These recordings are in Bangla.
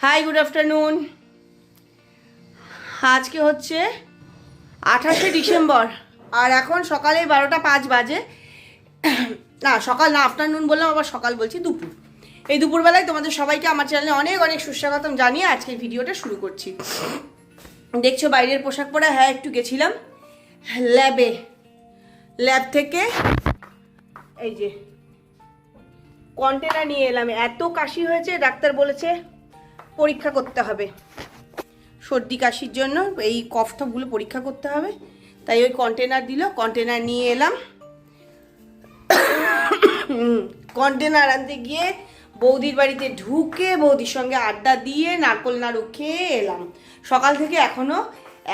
হাই গুড আফটারনুন আজকে হচ্ছে আঠাশে ডিসেম্বর। আর এখন সকালে বারোটা পাঁচ বাজে। না, সকাল না আফটারনুন বললাম, আবার সকাল বলছি দুপুর। এই দুপুরবেলায় তোমাদের সবাইকে আমার চ্যানেলে অনেক অনেক সুস্বাগতম জানিয়ে আজকে ভিডিওটা শুরু করছি। দেখছ বাইরের পোশাক পরে? হ্যাঁ একটু গেছিলাম। ল্যাবে। ল্যাব থেকে এই যে কন্টেনার নিয়ে এলাম। এত কাশি হয়েছে, ডাক্তার বলেছে পরীক্ষা করতে হবে। সর্দি কাশির জন্য এই কফ টফগুলো পরীক্ষা করতে হবে। তাই ওই কন্টেনার দিল কন্টেনার নিয়ে এলাম। কন্টেনার আনতে গিয়ে বৌদির বাড়িতে ঢুকে বৌদির সঙ্গে আড্ডা দিয়ে নারকোল নাড়ু খেয়ে এলাম। সকাল থেকে এখনও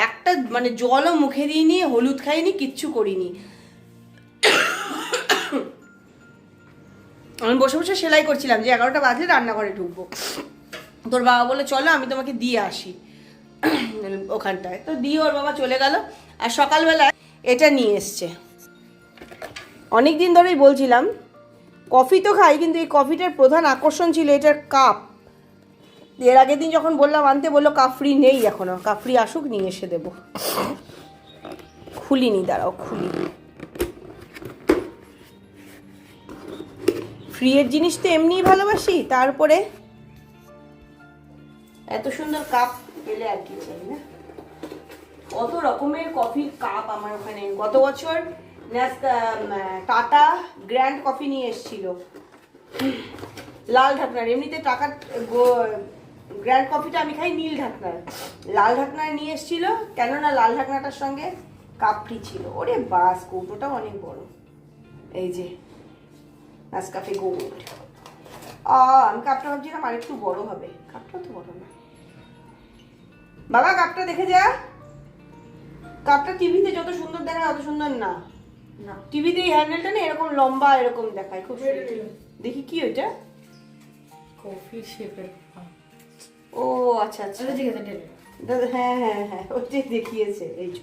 একটা মানে জলও মুখে দিইনি, হলুদ খাইনি, কিচ্ছু করিনি। আমি বসে বসে সেলাই করছিলাম যে এগারোটা বাজে রান্নাঘরে ঢুকবো। তোর বাবা বলে চলো, আমি তোমাকে দিয়ে আসি ওখানটায়। তো দিয়ে ওর বাবা চলে গেল। আর সকালবেলায় এটা নিয়ে এসছে। অনেক দিন ধরেই বলছিলাম, কফি তো খাই, কিন্তু এই কফিটার প্রধান আকর্ষণ ছিল এটার কাপ এর আগের দিন যখন বললাম, আনতে বলল কাফরি নেই এখনও কাফরি আসুক, নিয়ে এসে দেবো। খুলিনি, দাঁড়াও, খুলি। ফ্রিয়ের জিনিস তো এমনিই ভালোবাসি, তারপরে এত সুন্দর কাপ পেলে আর কি চাই, না? কত রকমের কফির কাপ আমার ওখানে। গত বছর টাটা গ্র্যান্ড কফি নিয়ে এসেছিল। লাল ঢাকনার। এমনিতে টাকা গ্র্যান্ড কফিটা আমি খাই নীল ঢাকনার। লাল ঢাকনার নিয়ে এসেছিল, কেননা লাল ঢাকনাটার সঙ্গে কাপটি ছিল। ওরে বাস কৌটোটাও অনেক বড়। এই যে নাসকাফে গোল্ড আমি কাপটা ভাবছিলাম আর একটু বড় হবে। কাপটা তো বড় না। বাবা কাপটা দেখে যা। কাপটা টিভিতে যত সুন্দর দেখায় অত সুন্দর না। না। টিভিতে এই হ্যান্ডেলটা না এরকম লম্বা এরকম দেখায় খুব দেখি কি ওইটা? কফি শেপের ও আচ্ছা আচ্ছা। আচ্ছা ঠিক আছে দাদা হ্যাঁ হ্যাঁ হ্যাঁ ওইটাই দেখিয়েছে এই যে।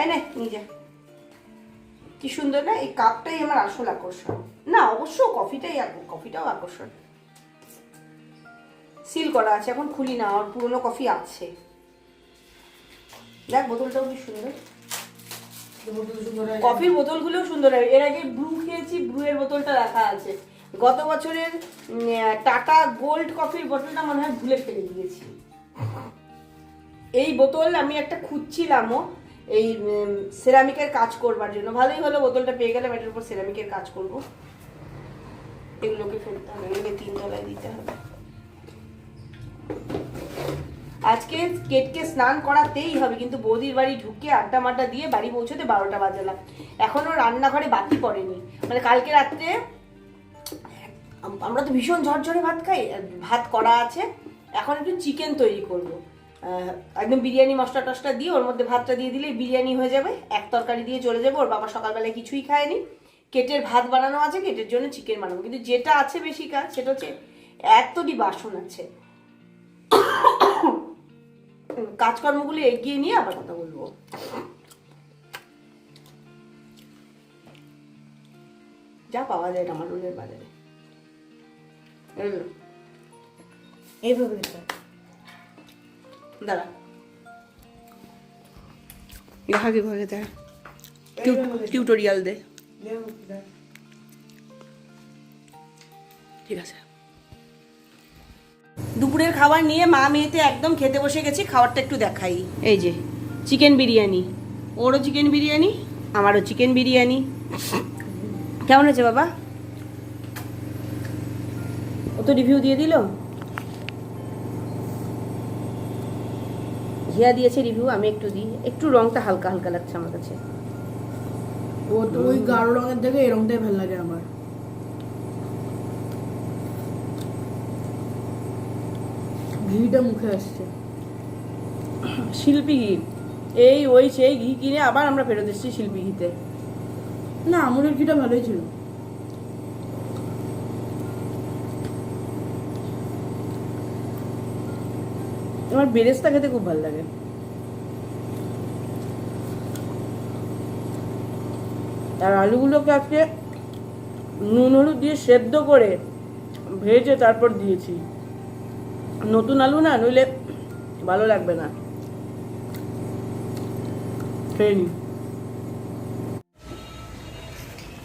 এই না নিয়ে যা। কি সুন্দর না এই কাপটাই আমার আসল আকর্ষণ। না অবশ্য কফিটাই কফিটাও আকর্ষণ। সিল করা আছে, এখন খুলি না আর পুরনো কফি আছে। দেখ, বোতলটাও কি সুন্দর। কফির বোতলগুলোও সুন্দর এর আগে ব্রু খেয়েছি ব্রু এর বোতলটা রাখা আছে। গত বছরের টাটা গোল্ড কফির বোতলটা মনে হয় ভুলে ফেলে দিয়েছি। এই বোতল আমি একটা খুঁজছিলামও, এই সেরামিকের কাজ করবার জন্য। ভালোই হলো বোতলটা পেয়ে গেলাম, এটার উপর সেরামিকের কাজ করব। এগুলোকে ফেলতে হবে, এগুলোকে তিন তলায় দিতে হবে। আজকে কেটকে স্নান করাতেই হবে, কিন্তু বৌদির বাড়ি ঢুকে আড্ডা মাড্ডা দিয়ে বাড়ি পৌঁছতে বারোটা বাজালাম। এখনও রান্নাঘরে বাতি পড়েনি। মানে কালকে রাত্রে আমরা তো ভীষণ ঝরঝরে ভাত খাই, ভাত করা আছে, এখন একটু চিকেন তৈরি করব। একদম বিরিয়ানি মশলা টসলা দিয়ে ওর মধ্যে ভাতটা দিয়ে দিলে বিরিয়ানি হয়ে যাবে, এক তরকারি দিয়ে চলে যাবে, ওর বাবা সকালবেলায় কিছুই খায়নি। কেটের ভাত বানানো আছে, কেটের জন্য চিকেন বানাবো, কিন্তু যেটা আছে বেশি কাজ সেটা হচ্ছে এতটি বাসন আছে। কাজকর্মগুলো এগিয়ে নিয়ে আবার কথা বলব। যা পাওয়া যায় টামাটুলের বাজারে। এই এইভাবে দাঁড়া। দেখা দেয় এইভাবে দিতে টিউটোরিয়াল দে। ঠিক আছে। দুপুরের খাবার নিয়ে মা মেয়েতে একদম খেতে বসে গেছি খাবারটা একটু দেখাই। এই যে চিকেন বিরিয়ানি। ওরও চিকেন বিরিয়ানি? আমারও চিকেন বিরিয়ানি। কেমন হয়েছে বাবা? ও তো রিভিউ দিয়ে দিল। হিয়া দিয়েছে রিভিউ আমি একটু দিই। একটু রংটা হালকা হালকা লাগছে আমার কাছে। ও তো ওই গাঢ় রঙের থেকে এই রঙটাই ভালো লাগে আমার। ঘিটা মুখে আসছে। শিল্পী ঘি। এই ওই সেই ঘি কিনে আবার আমরা ফেরত এসেছি শিল্পী ঘিতে। না আমুলের ঘিটা ভালোই ছিল। আমার বেরেস্তা খেতে খুব ভালো লাগে। আর আলুগুলোকে আজকে নুন হলুদ দিয়ে সেদ্ধ করে ভেজে তারপর দিয়েছি। নতুন আলু না, নইলে ভালো লাগবে না।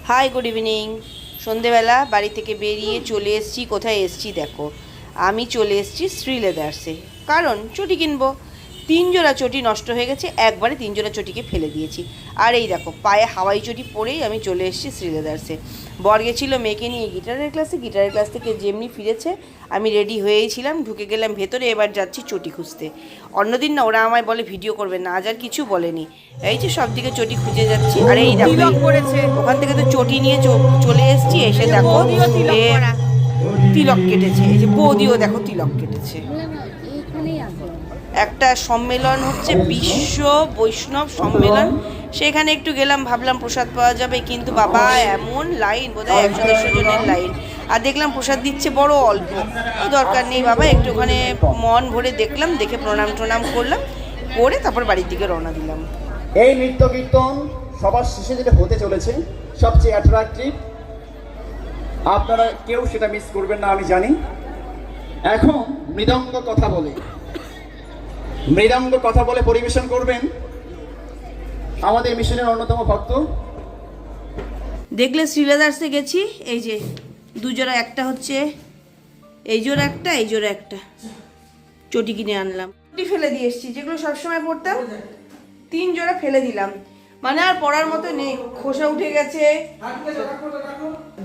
হাই গুড ইভিনিং সন্ধেবেলা বাড়ি থেকে বেরিয়ে চলে এসেছি, কোথায় এসেছি দেখো। আমি চলে এসেছি শ্রীলেদার্সে কারণ চটি কিনবো। তিন জোড়া চটি নষ্ট হয়ে গেছে, একবারে তিন জোড়া চটিকে ফেলে দিয়েছি। আর এই দেখো, পায়ে হাওয়াই চটি পরেই আমি চলে এসেছি শ্রী লেদার্সে বর গেছিল মেয়েকে নিয়ে গিটারের ক্লাসে গিটারের ক্লাস থেকে যেমনি ফিরেছে আমি রেডি হয়েই ছিলাম ঢুকে গেলাম ভেতরে এবার যাচ্ছি চটি খুঁজতে। অন্যদিন না ওরা আমায় বলে ভিডিও করবে না আজ আর কিছু বলেনি। এই যে সব দিকে চটি খুঁজে যাচ্ছি আর এই দেখো করেছে। ওখান থেকে তো চটি নিয়ে চ- চলে এসেছি এসে দেখো তিলক তিলক কেটেছে। এই যে বৌদিও দেখো তিলক কেটেছে। একটা সম্মেলন হচ্ছে বিশ্ব বৈষ্ণব সম্মেলন। সেখানে একটু গেলাম ভাবলাম প্রসাদ পাওয়া যাবে কিন্তু বাবা এমন লাইন বোধহয় একশো দেড়শো জনের লাইন আর দেখলাম প্রসাদ দিচ্ছে বড় অল্প। দরকার নেই বাবা একটু ওখানে মন ভরে দেখলাম দেখে প্রণাম টনাম করলাম করে তারপর বাড়ির দিকে রওনা দিলাম। এই নৃত্য কীর্তন সবার শেষে যেটা হতে চলেছে সবচেয়ে অ্যাট্রাকটিভ আপনারা কেউ সেটা মিস করবেন না আমি জানি। এখন মৃদঙ্গ কথা বলে। মৃদঙ্গ কথা বলে পরিবেশন করবেন। আমাদের মিশনের অন্যতম ভক্ত। দেখলে শ্রীলেদার্সে গেছি, এই যে দুজোড়া একটা হচ্ছে, এই জোড়া একটা, এই জোড়া একটা। চটি কিনে আনলাম। চটি ফেলে দিয়ে এসেছি, যেগুলো সবসময় পরতাম, তিন জোড়া ফেলে দিলাম। মানে আর পরার মতো নেই, খোসা উঠে গেছে।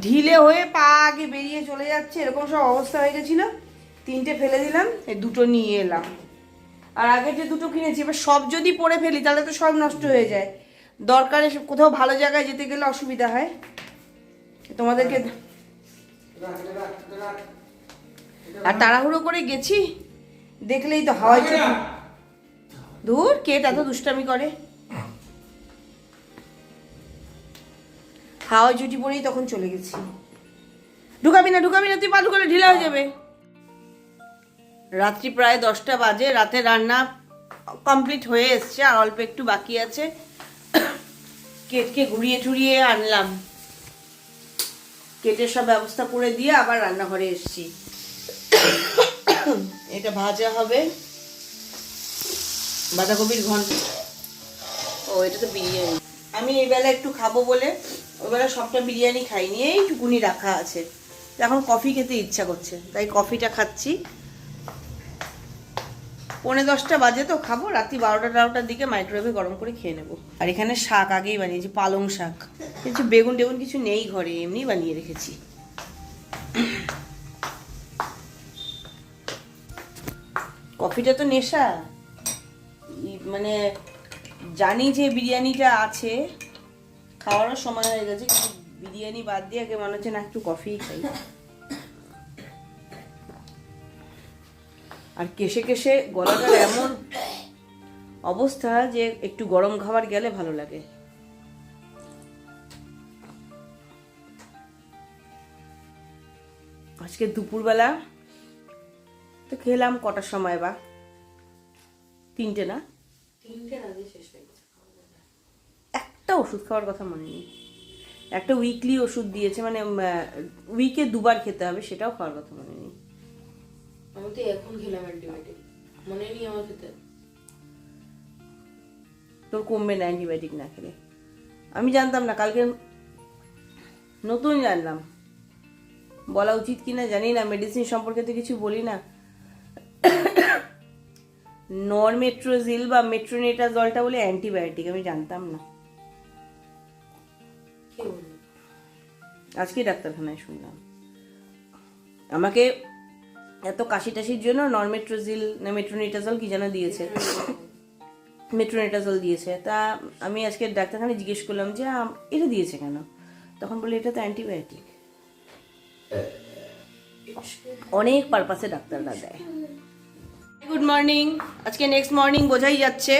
ঢিলে হয়ে পা আগে বেরিয়ে চলে যাচ্ছে, এরকম সব অবস্থা হয়ে গেছিল। তিনটে ফেলে দিলাম, এই দুটো নিয়ে এলাম। আর আগে যে দুটো কিনেছি এবার সব যদি পরে ফেলি তাহলে তো সব নষ্ট হয়ে যায়। দরকারে কোথাও ভালো জায়গায় যেতে গেলে অসুবিধা হয়। তোমাদেরকে আর তাড়াহুড়ো করে গেছি? দেখলেই তো হাওয়াই চটি দূর কে এত দুষ্টামি করে? হাওয়াই চটি পরেই তখন চলে গেছি। ঢুকাবি না ঢুকাবি না তুই পা ঢুকালে ঢিলা হয়ে যাবে। রাত্রি প্রায় দশটা বাজে রাতে রান্না কমপ্লিট হয়ে এসছে আর অল্প একটু বাকি আছে। কেটকে ঘুরিয়ে টুরিয়ে আনলাম। কেটের সব ব্যবস্থা করে দিয়ে আবার রান্নাঘরে এসছি। এটা ভাজা হবে। বাঁধাকপির ঘন্ট। ও এটা তো বিরিয়ানি। আমি এই বেলা একটু খাব বলে ওই বেলা সবটা বিরিয়ানি খাইনি এইটুকুনি রাখা আছে। এখন কফি খেতে ইচ্ছা করছে তাই কফিটা খাচ্ছি। পৌনে দশটা বাজে তো খাব, রাত্রি বারোটা টারোটার দিকে মাইক্রোওয়েভে গরম করে খেয়ে নেব। আর এখানে শাক আগেই বানিয়েছি, পালং শাক। কিছু বেগুন টেগুন কিছু নেই ঘরে এমনি বানিয়ে রেখেছি। কফিটা তো নেশা। মানে জানি যে বিরিয়ানিটা আছে, খাওয়ারও সময় হয়ে গেছে, কিন্তু বিরিয়ানি বাদ দিয়ে আগে মনে হচ্ছে না একটু কফি খাই। আর কেশে কেশে গলাটার এমন অবস্থা যে একটু গরম খাবার গেলে ভালো লাগে। আজকে দুপুরবেলা তো খেলাম কটার সময় বা? তিনটে না? একটা ওষুধ খাওয়ার কথা মনে নেই। একটা উইকলি ওষুধ দিয়েছে মানে উইকে দুবার খেতে হবে সেটাও খাওয়ার কথা মনে নেই। আমি তো এখন খেলাম অ্যান্টিবায়োটিক। মনে নেই আমার খেতে। তোর কমবে না অ্যান্টিবায়োটিক না খেলে। আমি জানতাম না কালকে নতুন জানলাম। বলা উচিত কি না জানি না মেডিসিন সম্পর্কে তো কিছু বলি না। নরমেট্রোজিল বা মেট্রোনেটাজলটা বলে অ্যান্টিবায়োটিক আমি জানতাম না। আজকে ডাক্তারখানায় শুনলাম। আমাকে এত কাশি টাশির জন্য নরমেট্রোজিল, না মেট্রোনেটাজল কি যেন দিয়েছে? মেট্রোনেটাজল দিয়েছে। তা আমি আজকে ডাক্তারখানায় জিজ্ঞেস করলাম যে এটা দিয়েছে কেন? তখন বলে এটা তো অ্যান্টিবায়োটিক। অনেক পারপাসে ডাক্তাররা দেয়। গুড মর্নিং আজকে নেক্সট মর্নিং বোঝাই যাচ্ছে।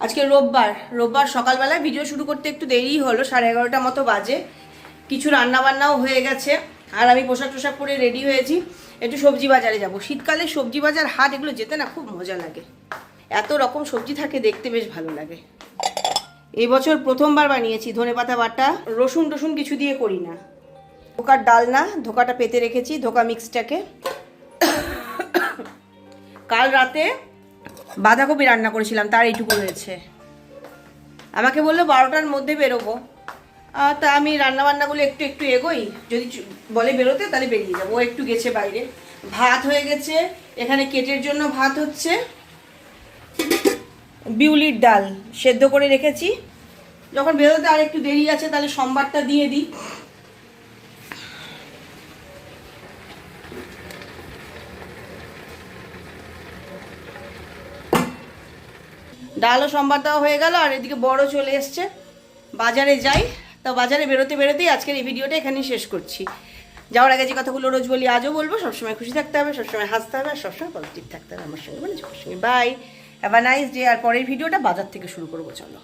আজকে রোববার। রোববার সকালবেলায় ভিডিও শুরু করতে একটু দেরি হলো, সাড়ে এগারোটা মতো বাজে। কিছু রান্না বান্নাও হয়ে গেছে। আর আমি পোশাক টোশাক পরে রেডি হয়েছি। একটু সবজি বাজারে যাব। শীতকালে সবজি বাজার, হাট এগুলো যেতে না খুব মজা লাগে। এত রকম সবজি থাকে, দেখতে বেশ ভালো লাগে। এই বছর প্রথমবার বানিয়েছি ধনেপাতা বাটা। রসুন টসুন কিছু দিয়ে করি না। ধোকার ডাল না, ধোকাটা পেতে রেখেছি, ধোকা মিক্সটাকে। কাল রাতে বাঁধাকপি রান্না করেছিলাম, তার এইটুকু রয়েছে আমাকে বলল বারোটার মধ্যে বেরোবো। তা আমি রান্না বান্নাগুলো একটু একটু এগোই। যদি বলে বেরোতে, তাহলে বেরিয়ে যাব। ও একটু গেছে বাইরে। ভাত হয়ে গেছে। এখানে কেটের জন্য ভাত হচ্ছে বিউলির ডাল সেদ্ধ করে রেখেছি। যখন বেরোতে আর একটু দেরি আছে, তাহলে সোমবারটা দিয়ে দিই। ডালও সোমবার দেওয়া হয়ে গেল, আর এদিকে বড় চলে এসছে। বাজারে যাই। তা বাজারে বেরোতে বেরোতেই আজকের এই ভিডিওটা এখানেই শেষ করছি। যাওয়ার আগে যে কথাগুলো রোজ বলি, আজও বলব, সবসময় খুশি থাকতে হবে, সবসময় হাসতে হবে, আর সবসময় পজিটিভ থাকতে হবে। আমার সঙ্গে মানে সঙ্গে। Bye have a nice day আর পরের ভিডিওটা বাজার থেকে শুরু করব, চলো।